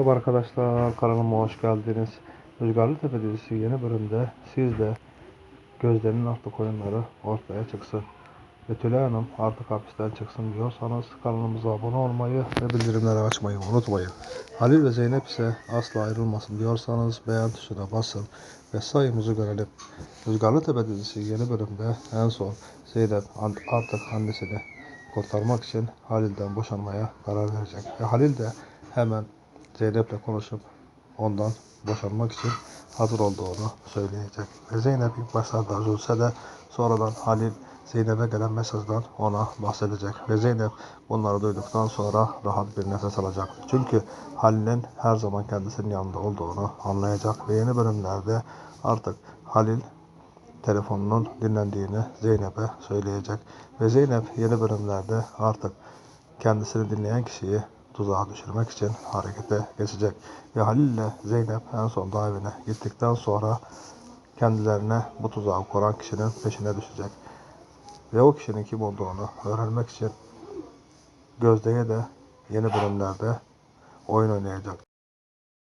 Merhaba arkadaşlar, kanalıma hoş geldiniz. Rüzgarlı Tepe dizisi yeni bölümde siz de gözlerinin artık oyunları ortaya çıksın. Ve Tülay Hanım artık hapisten çıksın diyorsanız kanalımıza abone olmayı ve bildirimleri açmayı unutmayın. Halil ve Zeynep ise asla ayrılmasın diyorsanız beğen tuşuna basın ve sayımızı görelim. Rüzgarlı Tepe dizisi yeni bölümde en son Zeynep artık annesini kurtarmak için Halil'den boşanmaya karar verecek. Ve Halil de hemen Zeynep'le konuşup ondan boşanmak için hazır olduğunu söyleyecek. Ve Zeynep ilk başlarda üzülse de sonradan Halil Zeynep'e gelen mesajdan ona bahsedecek. Ve Zeynep bunları duyduktan sonra rahat bir nefes alacak. Çünkü Halil'in her zaman kendisinin yanında olduğunu anlayacak. Ve yeni bölümlerde artık Halil telefonunun dinlendiğini Zeynep'e söyleyecek. Ve Zeynep yeni bölümlerde artık kendisini dinleyen kişiyi tuzağa düşürmek için harekete geçecek. Ve Halil ile Zeynep en son evine gittikten sonra kendilerine bu tuzağı kuran kişinin peşine düşecek. Ve o kişinin kim olduğunu öğrenmek için Gözde'ye de yeni bölümlerde oyun oynayacak.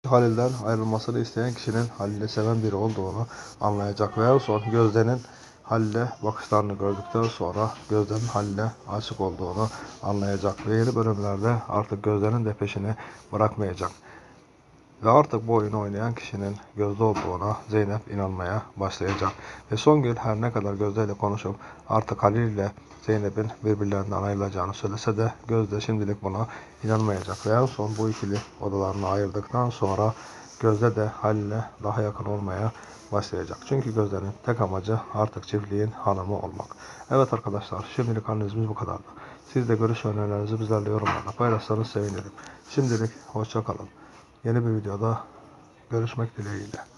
Halil'den ayrılmasını isteyen kişinin Halil'i seven biri olduğunu anlayacak ve en son Gözde'nin Halil'e bakışlarını gördükten sonra Gözde'nin Halil'e aşık olduğunu anlayacak ve yeni bölümlerde artık Gözde'nin de peşini bırakmayacak. Ve artık bu oyunu oynayan kişinin Gözde olduğuna Zeynep inanmaya başlayacak. Ve Songül her ne kadar Gözde ile konuşup artık Halil ile Zeynep'in birbirlerinden ayrılacağını söylese de Gözde şimdilik buna inanmayacak. Ve en son bu ikili odalarını ayırdıktan sonra Gözde de Halil'e daha yakın olmaya başlayacak. Çünkü Gözde'nin tek amacı artık çiftliğin hanımı olmak. Evet arkadaşlar şimdilik analizimiz bu kadardı. Siz de görüş önerilerinizi bizlerle yorumlarda paylaşsanız sevinirim. Şimdilik hoşça kalın. Yeni bir videoda görüşmek dileğiyle.